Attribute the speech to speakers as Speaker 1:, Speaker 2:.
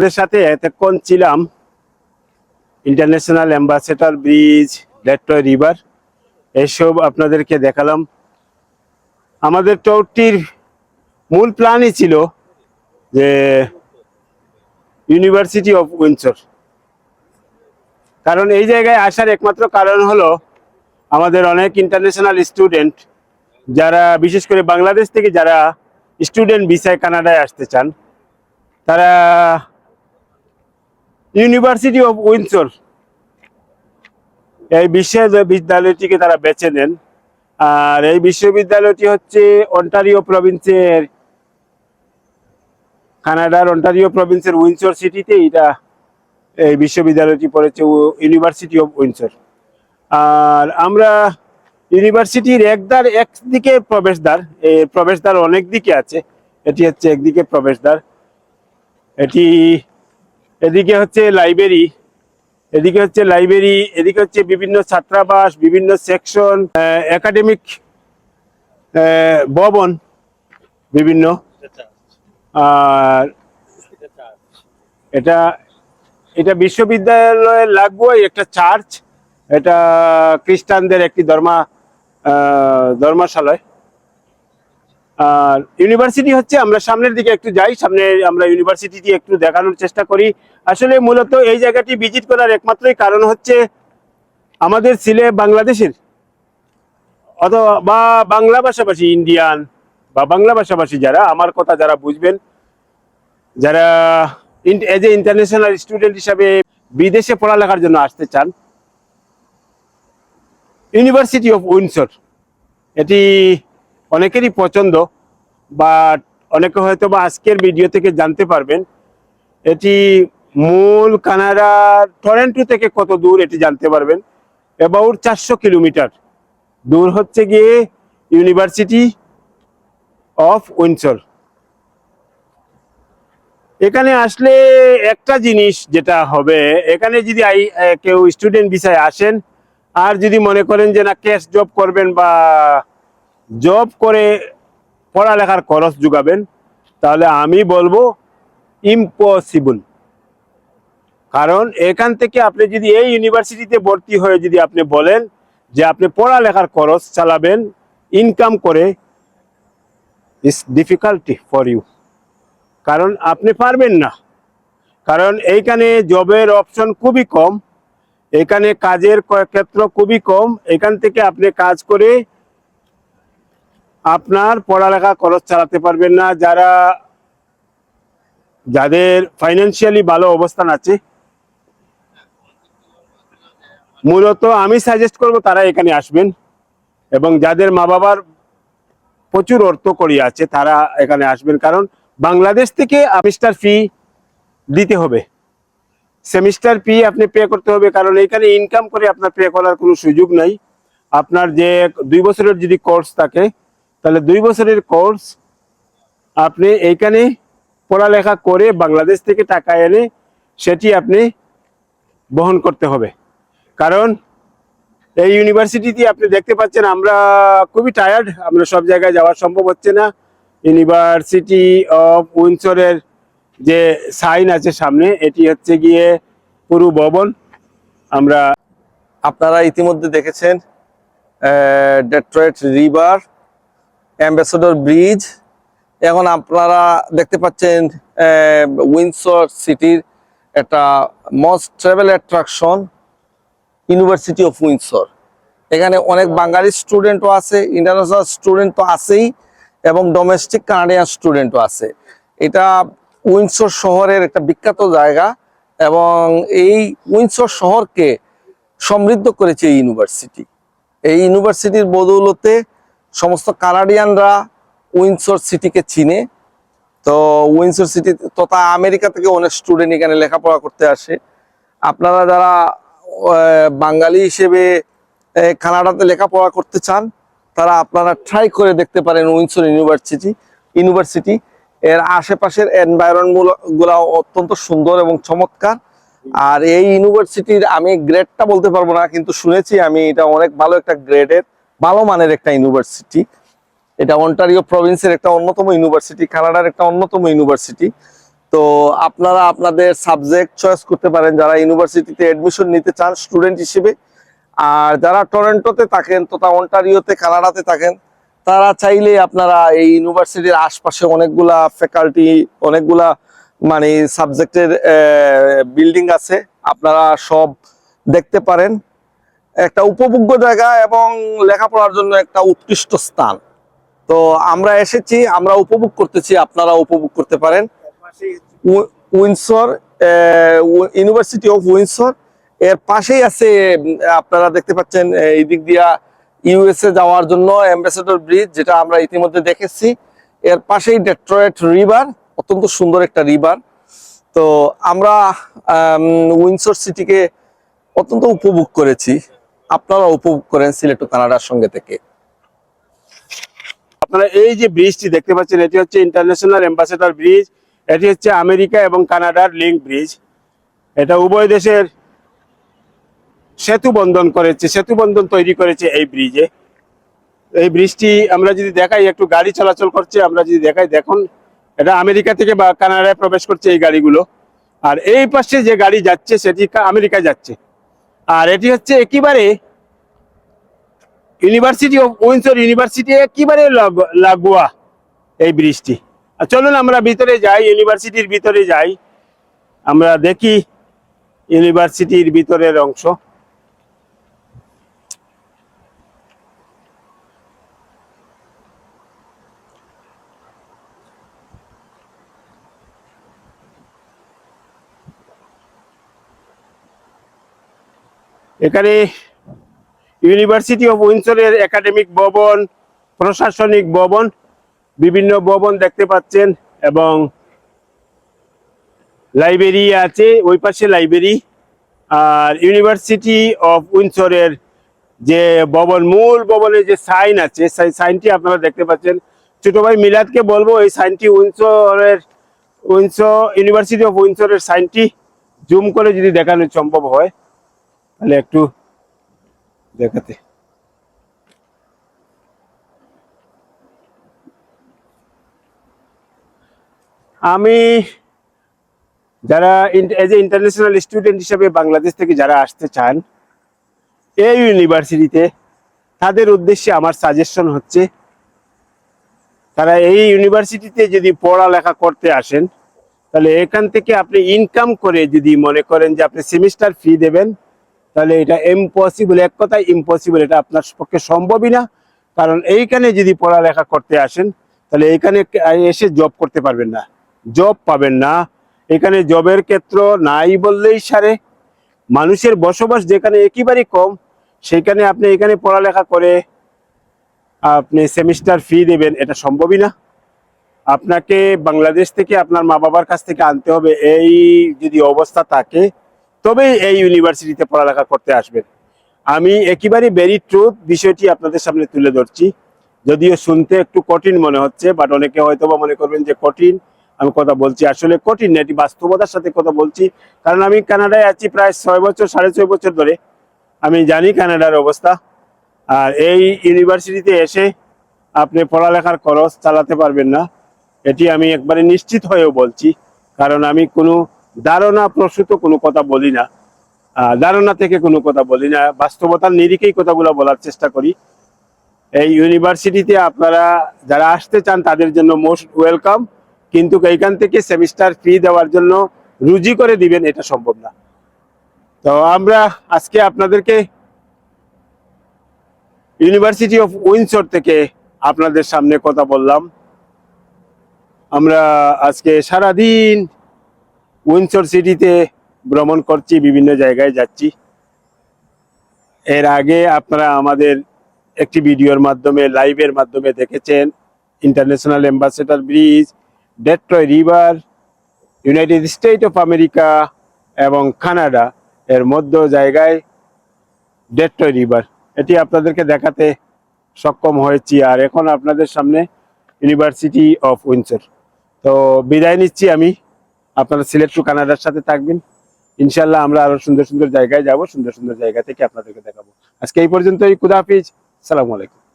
Speaker 1: ওদের সাথে এতক্ষণ ছিলাম international ambassador bridge Detroit river এসব আপনাদেরকে দেখালাম। আমাদের ট্যুরটির মূল প্ল্যানই ছিল যে ইউনিভার্সিটি অফ উইন্সর কারণ এই জায়গায় আসার একমাত্র কারণ হলো আমাদের অনেক ইন্টারন্যাশনাল স্টুডেন্ট যারা, বিশেষ করে বাংলাদেশ থেকে যারা স্টুডেন্ট ভিসায় কানাডায় আসতে চান, তারা ইউনিভার্সিটি অফ উইন্সর এই বিশ্ববিদ্যালয়টিকে তারা বেছে নেন। আর এই বিশ্ববিদ্যালয়টি হচ্ছে অন্টারিও প্রভিন্সের কানাডার অন্টারিও প্রভিন্সের উইন্সর সিটিতে এটা এই বিশ্ববিদ্যালয়টি পড়েছে ইউনিভার্সিটি অফ উইন্সর আর আমরা ইউনিভার্সিটির একদার একদিকে প্রবেশদ্বার এই প্রবেশদ্বার অনেক দিকে আছে। এটি হচ্ছে একদিকে প্রবেশদ্বার। এটি এদিকে হচ্ছে লাইব্রেরি এদিকে হচ্ছে লাইব্রেরি এদিকে হচ্ছে বিভিন্ন ছাত্রাবাস, বিভিন্ন সেকশন একাডেমিক ভবন, বিভিন্ন। আর এটা এটা বিশ্ববিদ্যালয়ে লাগবে একটা চার্চ এটা খ্রিস্টানদের একটি ধর্মা ধর্মশালয়। আর ইউনিভার্সিটি হচ্ছে, আমরা সামনের দিকে একটু যাই, সামনে আমরা ইউনিভার্সিটিটি একটু দেখানোর চেষ্টা করি। আসলে মূলত এই জায়গাটি ভিজিট করার একমাত্রই কারণ হচ্ছে আমাদের ছেলে বাংলাদেশের অথবা বাংলা ভাষাভাষী ইন্ডিয়ান বা বাংলা ভাষাভাষী যারা, আমার কথা যারা বুঝবেন, যারা এজ এ ইন্টারন্যাশনাল স্টুডেন্ট হিসাবে বিদেশে পড়ালেখার জন্য আসতে চান ইউনিভার্সিটি অফ উইন্সর এটি অনেকেরই পছন্দ বাট অনেকে হয়তো বা আজকের ভিডিও থেকে জানতে পারবেন। এটি মূল কানাডার টরেন্টো থেকে কত দূর এটি জানতে পারবেন? অ্যাবাউট চারশো কিলোমিটার। দূর হচ্ছে গিয়ে ইউনিভার্সিটি অফ উইন্সর এখানে আসলে একটা জিনিস যেটা হবে, এখানে যদি কেউ স্টুডেন্ট বিষয়ে আসেন, আর যদি মনে করেন যে না ক্যাশ জব করবেন বা জব করে পড়ালেখার খরচ যোগাবেন, তাহলে আমি বলব ইম্পসিবল কারণ এখান থেকে আপনি যদি এই ইউনিভার্সিটিতে ভর্তি হয়ে যদি আপনি বলেন যে আপনি পড়ালেখার খরচ চালাবেন ইনকাম করে ইস ডিফিকাল্টি ফর ইউ কারণ আপনি পারবেন না। কারণ এইখানে জবের অপশন খুবই কম, এখানে কাজের ক্ষেত্র খুবই কম, এখান থেকে আপনি কাজ করে আপনার পড়ালেখা খরচ চালাতে পারবেন না। যারা, যাদের ফাইন্যান্সিয়ালি ভালো অবস্থান আছে মূলত আমি সাজেস্ট করব তারা এখানে আসবেন এবং যাদের মা বাবার প্রচুর অর্থ করি আছে, তারা এখানে আসবেন। কারণ বাংলাদেশ থেকে সেমিস্টার ফি দিতে হবে। সেমিস্টার ফি আপনি পে করতে হবে, কারণ এখানে ইনকাম করে আপনার পে করার কোনো সুযোগ নাই। আপনার যে দুই বছরের যদি কোর্স থাকে, তাহলে দুই বছরের কোর্স আপনি এইখানে পড়ালেখা করে বাংলাদেশ থেকে টাকা এনে সেটি আপনি বহন করতে হবে। কারণ এই ইউনিভার্সিটিতে আপনি দেখতে পাচ্ছেন আমরা খুবই টায়ার্ড আমরা সব জায়গায় যাওয়া সম্ভব হচ্ছে না। ইউনিভার্সিটি অফ উইন্সরের যে সাইন আছে সামনে, এটি হচ্ছে গিয়ে পুরো ভবন। আমরা
Speaker 2: আপনারা ইতিমধ্যে দেখেছেন ডেট্রয়েট রিভার অ্যাম্বাসেডর ব্রিজ এখন আপনারা দেখতে পাচ্ছেন উইন্সর সিটির একটা most travel attraction university of Windsor এখানে অনেক বাঙালি স্টুডেন্টও আছে ইন্টারন্যাশনাল স্টুডেন্ট তো আছেই, এবং ডোমেস্টিক কানাডিয়ান স্টুডেন্টও আছে। এটা উইন্সর শহরের একটা বিখ্যাত জায়গা, এবং এই উইন্সর শহরকে সমৃদ্ধ করেছে এই ইউনিভার্সিটি এই ইউনিভার্সিটির বদৌলতে সমস্ত কানাডিয়ানরা উইন্সর সিটিকে চিনে। তো উইন্সর সিটি তথা আমেরিকা থেকে অনেক স্টুডেন্ট এখানে লেখাপড়া করতে আসে। আপনারা যারা বাঙালি হিসেবে কানাডাতে লেখাপড়া করতে চান, তারা আপনারা ট্রাই করে দেখতে পারেন উইন্সর ইউনিভার্সিটি ইউনিভার্সিটি। এর আশেপাশের এনভায়রনমেন্টগুলা অত্যন্ত সুন্দর এবং চমৎকার। আর এই ইউনিভার্সিটির আমি গ্রেডটা বলতে পারব না, কিন্তু শুনেছি আমি এটা অনেক ভালো একটা গ্রেডের ভালো মানের একটা ইউনিভার্সিটি। এটা অন্টারিও প্রভিন্সের একটা অন্যতম ইউনিভার্সিটি, কানাডার একটা অন্যতম ইউনিভার্সিটি। তো আপনারা আপনাদের সাবজেক্ট চয়েস করতে পারেন, যারা ইউনিভার্সিটিতে এডমিশন নিতে চান স্টুডেন্ট হিসেবে। আর যারা টরেন্টোতে থাকেন, তথা অন্টারিওতে কানাডাতে থাকেন, তারা চাইলে আপনারা এই ইউনিভার্সিটির আশপাশে অনেকগুলা ফ্যাকাল্টি অনেকগুলা মানে সাবজেক্টের বিল্ডিং আছে, আপনারা সব দেখতে পারেন। একটা উপভোগ্য জায়গা এবং লেখাপড়ার জন্য একটা উৎকৃষ্ট স্থান। তো আমরা এসেছি, আমরা উপভোগ করতেছি, আপনারা উপভোগ করতে পারেন। উই- উইন্ডসর ইউনিভার্সিটি অফ উইন্সর এর পাশেই আছে আপনারা দেখতে পাচ্ছেন এই দিক দিয়া ইউএসএ যাওয়ার জন্য অ্যাম্বাসেডর ব্রিজ যেটা আমরা ইতিমধ্যে দেখেছি। এর পাশেই ডেট্রয়েট রিভার অত্যন্ত সুন্দর একটা রিভার তো আমরা উইন্সর সিটিকে অত্যন্ত উপভোগ করেছি। আপনারা উপভোগ করেন সিলেট কানাডার সঙ্গে থেকে।
Speaker 1: আপনারা এই যে ব্রিজটি দেখতে পাচ্ছেন, এটি হচ্ছে ইন্টারন্যাশনাল অ্যাম্বাসেডর ব্রিজ এটি হচ্ছে আমেরিকা এবং কানাডার লিঙ্ক ব্রিজ। এটা উভয় দেশের সেতু বন্ধন করেছে, সেতু বন্ধন তৈরি করেছে এই ব্রিজে। এই ব্রিজটি আমরা যদি দেখাই, একটু গাড়ি চলাচল করছে, আমরা যদি দেখাই, দেখুন, এটা আমেরিকা থেকে বা কানাডায় প্রবেশ করছে এই গাড়িগুলো। আর এই পাশে যে গাড়ি যাচ্ছে, সেটি আমেরিকা যাচ্ছে। আর এটি হচ্ছে একেবারে ইউনিভার্সিটি অফ উইন্সর ইউনিভার্সিটি একেবারে লাগ- লাগোয়া এই ব্রিজটি। চলুন আমরা ভিতরে যাই ইউনিভার্সিটির ভিতরে যাই। আমরা দেখি ইউনিভার্সিটির ভিতরের অংশ। এখানে ইউনিভার্সিটি অফ উইন্সরের একাডেমিক ভবন, প্রশাসনিক ভবন। বিভিন্ন ভবন দেখতে পাচ্ছেন এবং লাইব্রেরি আছে, ওই পাশে লাইব্রেরি। আর ইউনিভার্সিটি অফ উইন্সরের যে ভবন, মূল ভবনের যে সাইন আছে, সেই সাইনটি আপনারা দেখতে পাচ্ছেন। ছোট ভাই মিলাদকে বলব, এই সাইনটি উইন্সরের উইন্সর ইউনিভার্সিটি অফ উইন্সরের সাইনটি জুম করে যদি দেখানো সম্ভব হয়, তাহলে একটু দেখাতে। আমি যারা এজ এ ইন্টারন্যাশনাল স্টুডেন্ট হিসেবে বাংলাদেশ থেকে যারা আসতে চান, এই ইউনিভার্সিটিতে তাদের উদ্দেশ্যে আমার সাজেশন হচ্ছে, তারা এই ইউনিভার্সিটিতে যদি পড়ালেখা করতে আসেন, তাহলে এখান থেকে আপনি ইনকাম করে যদি মনে করেন যে আপনি সেমিস্টার ফি দেবেন, তাহলে এটা ইম্পসিবল এক কথায় ইম্পসিবল এটা আপনার পক্ষে সম্ভবই না। কারণ এইখানে যদি পড়ালেখা করতে আসেন, তাহলে এইখানে এসে জব করতে পারবেন না। জব পাবেন না। এখানে জবের ক্ষেত্র নাই বললেই সারে। মানুষের বসবাস যেখানে একেবারেই কম, সেখানে আপনি এখানে পড়ালেখা করে আপনি সেমিস্টার ফি দেবেন, এটা সম্ভবই না। আপনাকে বাংলাদেশ থেকে আপনার মা বাবার কাছ থেকে আনতে হবে, এই যদি অবস্থা থাকে, তবেই এই ইউনিভার্সিটিতে পড়ালেখা করতে আসবেন। আমি একেবারে ভেরি ট্রুথ বিষয়টি আপনাদের সামনে তুলে ধরছি। যদিও শুনতে একটু কঠিন মনে হচ্ছে বাট অনেকে হয়তো মনে করবেন যে কঠিন। আমি কথা বলছি। আসলে কঠিন না, এটি বাস্তবতার সাথে কথা বলছি। কারণ আমি কানাডায় আছি প্রায় ছয় বছর, সাড়ে ছয় বছর ধরে। আমি জানি কানাডার অবস্থা। আর এই ইউনিভার্সিটিতে এসে আপনি পড়ালেখার খরচ চালাতে পারবেন না। এটি আমি একবারে নিশ্চিত হয়েও বলছি। কারণ আমি কোনো ধারণা প্রসূত কোনো কথা বলি না। ধারণা থেকে কোনো কথা বলি না। বাস্তবতার নিরিখেই কথাগুলো বলার চেষ্টা করি। এই ইউনিভার্সিটিতে আপনারা যারা আসতে চান, তাদের জন্য মোস্ট ওয়েলকাম। কিন্তু এইখান থেকে সেমিস্টার ফি দেওয়ার জন্য রুজি করে দিবেন, এটা সম্ভব না। তো আমরা আজকে আপনাদেরকে ইউনিভার্সিটি অফ উইন্সর থেকে আপনাদের সামনে কথা বললাম। আমরা আজকে সারাদিন উইন্সর সিটিতে ভ্রমণ করছি, বিভিন্ন জায়গায় যাচ্ছি। এর আগে আপনারা আমাদের একটি ভিডিওর মাধ্যমে লাইভের মাধ্যমে দেখেছেন international ambassador bridge Detroit river United State of America এবং কানাডা এর মধ্য জায়গায় ডেট্রয় রিভার এটি আপনাদেরকে দেখাতে সক্ষম হয়েছি আর এখন আপনাদের সামনে ইউনিভার্সিটি অফ উইন্সর তো বিদায় নিচ্ছি আমি। আপনারা সিলেট টু কানাডার সাথে থাকবেন। ইনশাল্লাহ আমরা আরও সুন্দর সুন্দর জায়গায় যাব, সুন্দর সুন্দর জায়গা থেকে আপনাদেরকে দেখাবো। আজকে এই পর্যন্তই। খুদাহাফিজ সালামু আলাইকুম।